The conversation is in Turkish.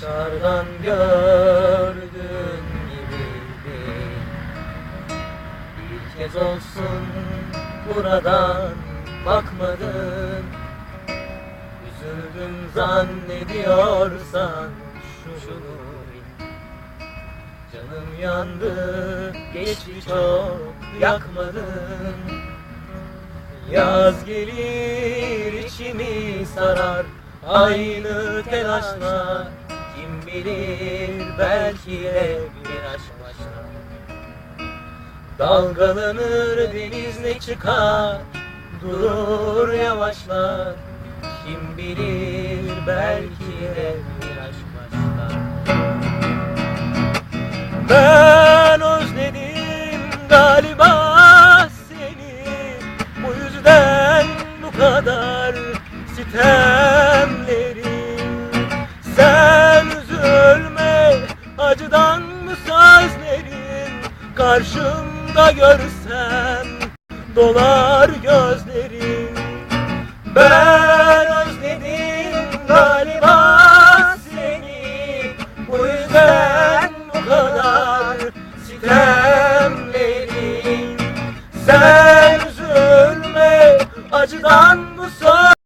Dışarıdan gördüğün gibi Bir kez olsun buradan bakmadın. Üzüldüm zannediyorsan şunu Canım yandı geçti çok yakmadın. Yaz gelir içimi sarar Aynı telaşla kim bilir belki de bir aşk başlar. Dalgalanır deniz ne çıkar Durur yavaşlar. Kim bilir belki de bir aşk başlar. Ben özledim galiba seni. Bu yüzden bu kadar sitem Karşımda görsem dolar gözlerim Ben özledim galiba seni. Bu yüzden bu kadar sitemlerim Sen üzülme acıdan bu söz